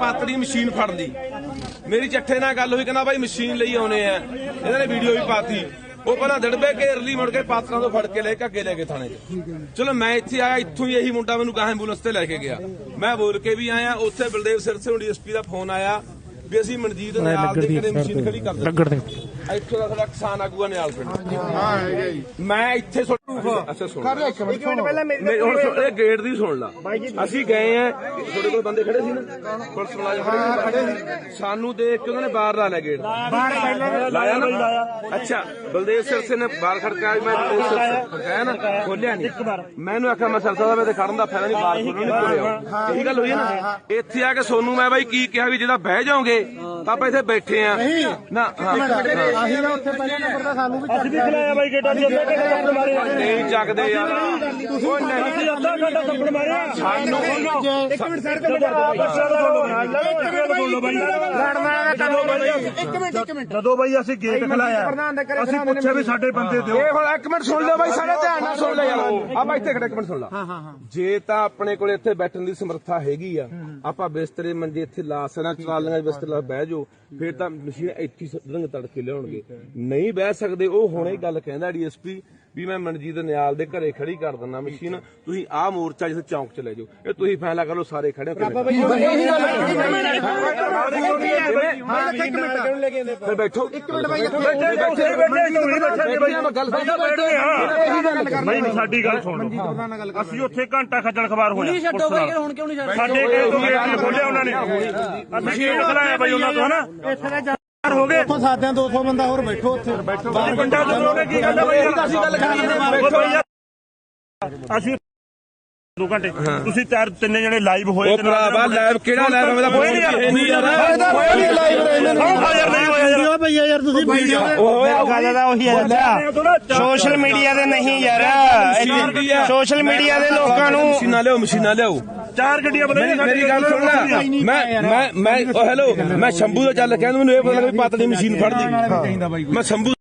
ਪਾਤੜੀ machine ਫੜ ਲਈ ਮੇਰੀ ਚੱਠੇ ਨਾਲ ਗੱਲ ਹੋਈ ਕਹਿੰਦਾ ਬਾਈ ਮਸ਼ੀਨ ਲਈ ਆਉਨੇ ਆ। ਇਹਨਾਂ ਨੇ ਵੀਡੀਓ ਵੀ ਪਾਤੀ। ਉਹ ਪਹਿਲਾਂ ਦੜਬੇ ਘੇਰ ਲਈ ਮੁੜ ਕੇ ਪਾਤਰਾਂ ਤੋਂ ਫੜ ਕੇ ਲੈ ਕੇ ਅੱਗੇ ਲੈ ਕੇ ਥਾਣੇ 'ਚ। ਚਲੋ ਮੈਂ ਇੱਥੇ ਆਇਆ ਇੱਥੋਂ ਹੀ ਇਹੀ ਮੁੰਡਾ ਮੈਨੂੰ ਗਾਂ ਐਂਬੂਲੈਂਸ ਤੇ ਲੈ ਕੇ ਗਿਆ। ਮੈਂ ਬੋਲ ਕੇ ਵੀ ਆਇਆ ਉੱਥੇ ਬਲਦੇਵ ਸਿਰਸੇ ਡੀਐਸਪੀ ਦਾ ਫੋਨ ਆਇਆ ਵੀ ਅਸੀਂ ਮਨਜੀਤ ਨਿਆਲ ਦੇ ਕਿਹੜੇ ਮਸ਼ੀਨ ਖੜੀ ਕਰ ਦਿੱਤੀ ਇੱਥੋਂ ਦਾ ਸਾਡਾ ਕਿਸਾਨ ਆਗੂਆ ਨਿਆਲ ਪਿੰਡ। ਮੈਂ ਇੱਥੇ ਸੁਣ ਅੱਛਾ ਸੁਣ। ਕਰ ਇੱਕ ਮਿੰਟ ਮੇਰੇ ਹੁਣ ਸੁਣ- ਇਹ ਗੇਟ ਦੀ ਸੁਣ ਲਾ। ਅਸੀਂ ਗਏ ਆ ਤੁਹਾਡੇ ਕੋਲ ਬੰਦੇ ਖੜੇ ਸੀ ਨਾ? ਪੁਲਿਸ ਮੁਲਾਜ਼ਮ ਖੜੇ ਸੀ। ਸਾਨੂੰ ਦੇਖ ਕੇ ਉਹਨਾਂ ਨੇ ਬਾਹਰ ਲਾ ਲਿਆ ਗੇਟ। ਬਾਹਰ ਲਾਇਆ ਨਾ? ਅੱਛਾ ਬਲਦੇਵ ਸਿਰਸੇ ਨੇ ਬਾਹਰ ਖੜਕਾਇਆ ਵੀ ਮੈਂ ਬਲਦੇਵ ਸਿਰਸੇ ਖੜਕਾਇਆ ਨਾ? ਖੋਲਿਆ ਨਹੀਂ ਮੈਂ ਇਹਨੂੰ ਆਖਿਆ ਮੈਂ ਸਰਸਾ ਦਾ ਮੈਂ ਤੇ ਖੜਨ ਦਾ ਫਾਇਦਾ ਨਹੀਂ ਬਾਹਰ ਖੋਲਣ ਨਹੀਂ ਖੋਲਿਆ ਇਹੀ ਗੱਲ ਹੋਈ ਹੈ ਨਾ? ਇੱਥੇ ਆ ਕੇ ਸੋਨੂੰ ਮੈਂ ਬਾਈ ਕੀ ਕਿਹਾ ਵੀ ਜਿਹਦਾ ਬਹਿ ਜਾਓਗੇ ਆਪਾਂ ਇੱਥੇ ਬੈਠੇ ਆ ਨਾ ਹਾਂ। ਅਸੀਂ ਨਾ ਉੱਥੇ ਪਹਿਲਾਂ ਨੰਬਰ ਦਾ ਸਾਨੂੰ ਵੀ ਅਸੀਂ ਵੀ ਖਿਲਾਇਆ ਬਾਈ ਗੇਟਾਂ ਦੀ ਅੱਧਾ ਘੰਟਾ ਥੱਪੜ ਮਾਰਿਆ ਨਹੀਂ ਚੱਕਦੇ ਯਾਰ। ਉਹ ਨਹੀਂ। ਅਸੀਂ ਅੱਧਾ ਘੰਟਾ ਥੱਪੜ ਮਾਰਿਆ। ਸਾਨੂੰ ਇੱਕ ਮਿੰਟ ਸਰ ਜਦੋਂ ਬਾਈ ਇੱਕ ਮਿੰਟ ਇੱਕ ਮਿੰਟ। ਜਦੋਂ ਬਾਈ ਅਸੀਂ ਗੇਟ ਖਲਾਇਆ ਅਸੀਂ ਪੁੱਛਿਆ ਵੀ ਸਾਡੇ ਬੰਦੇ ਦਿਓ। ਇਹ ਹੁਣ ਇੱਕ ਮਿੰਟ ਸੁਣ ਲਿਓ ਬਾਈ ਸਾਰੇ ਧਿਆਨ ਨਾਲ ਸੁਣ ਲੈ ਯਾਰ। ਆਪਾਂ ਇੱਥੇ ਖੜੇ ਇੱਕ ਮਿੰਟ ਸੁਣ ਲਾ। ਜੇ ਤਾਂ ਆਪਣੇ ਕੋਲ ਇੱਥੇ ਬੈਠਣ ਦੀ ਸਮਰੱਥਾ ਹੈਗੀ ਆ ਆਪਾਂ ਬਿਸਤਰੇ ਮੰਜੇ ਇੱਥੇ ਲਾ ਸਕਣਾ ਟਰਾਲੀਆਂ 'ਚ ਬਿਸਤਰੇ ਲਾ ਬਹਿ ਜਾਓ, ਫਿਰ ਤਾਂ ਮਸ਼ੀਨ ਇੱਥੇ ਰੰਗ ਤੜਕੇ ਲਿਆਉਣਗੇ। ਨਹੀਂ ਬਹਿ ਸਕਦੇ, ਉਹ ਹੁਣੇ ਗੱਲ ਕਹਿੰਦਾ ਡੀਐਸਪੀ ਵੀ ਮੈਂ ਮਨਜੀਤ ਨਿਆਲ ਦੇ ਘਰੇ ਖੜੀ ਕਰ ਦਿੰਦਾ ਮਸ਼ੀਨ ਤੁਸੀਂ ਆਹ ਮੋਰਚਾ ਜਿਸ ਚੌਂਕ 'ਚ ਲੈ ਜਾਓ ਇਹ ਤੁਸੀਂ ਫੈਸਲਾ ਕਰ ਲਓ ਸਾਰੇ ਖੜੇ ਹੋ ਕਿਵੇਂ ਫਿਰ ਬੈਠੋ ਇੱਕ ਮਿੰਟ ਬਾਈ ਗੱਲ ਨਹੀਂ ਨਹੀਂ ਸਾਡੀ ਗੱਲ ਸੁਣ ਅਸੀਂ ਉੱਥੇ ਘੰਟਾ ਖੱਜਲ ਖਬਾਰ ਹੋਇਆ ਛੱਡੋ ਬਾਈ ਹੁਣ ਕਿਉਂ ਨਹੀਂ ਸਾਡੇ ਗੇਟ ਤੋਂ ਗੇਟ ਖੋਲਿਆ ਉਹਨਾਂ ਨੇ ਅਸੀਂ ਖਲਾਇਆ ਬਾਈ ਉਹਨਾਂ ਤੋਂ ਹਨਾ ਇੱਥੇ ਹੋ ਗਏ। ਉੱਥੋਂ ਸਾਦਿਆਂ 200 ਬੰਦਾ ਹੋਰ ਬੈਠੋ ਉੱਥੇ। ਬੈਠੋ। ਬਾਹਰ ਤੋਂ ਉਹਨੇ ਕੀ ਕਹਿੰਦਾ ਬਾਈ? ਅਸੀਂ ਗੱਲ ਕਰੀਏ। ਅਸੀਂ ਦੋ ਘੰਟੇ। ਤੁਸੀਂ ਚਾਰ ਤਿੰਨੇ ਜਣੇ ਲਾਈਵ ਹੋਏ ਉਹ ਭਰਾਵਾ ਲਾਈਵ ਕਿਹੜਾ ਲਾਈਵ ਫੋਨ ਇਹ ਨਹੀਂ ਯਾਰ। ਕੋਈ ਨਹੀਂ ਲਾਈਵ ਰਹੇ ਨੇ ਯਾਰ ਨਹੀਂ ਹੋਇਆ ਯਾਰ। ਭਈਆ ਯਾਰ ਤੁਸੀਂ ਵੀਡੀਓ ਗੱਲ ਤਾਂ ਉਹੀ ਹੈ ਸੋਸ਼ਲ ਮੀਡੀਆ ਤੇ ਨਹੀਂ ਯਾਰ। ਸੋਸ਼ਲ ਮੀਡੀਆ ਦੇ ਲੋਕਾਂ ਨੂੰ ਮਸ਼ੀਨਾਂ ਲਿਆਓ ਮਸ਼ੀਨਾਂ ਲਿਆਓ। ਚਾਰ ਗੱਡੀਆਂ ਬਦਲੀਆਂ ਮੇਰੀ ਗੱਲ ਸੁਣ ਲੈ। ਮੈਂ ਮੈਂ ਮੈਂ ਹੈਲੋ ਮੈਂ ਸ਼ੰਭੂ ਦਾ ਚੱਲ ਕਹਿੰਦਾ ਮੈਨੂੰ ਇਹ ਪਤਾ ਲੱਗਾ ਵੀ ਪਾਤਲੀ ਮਸ਼ੀਨ ਫੜਦੀ। ਮੈਂ ਸ਼ੰਭੂ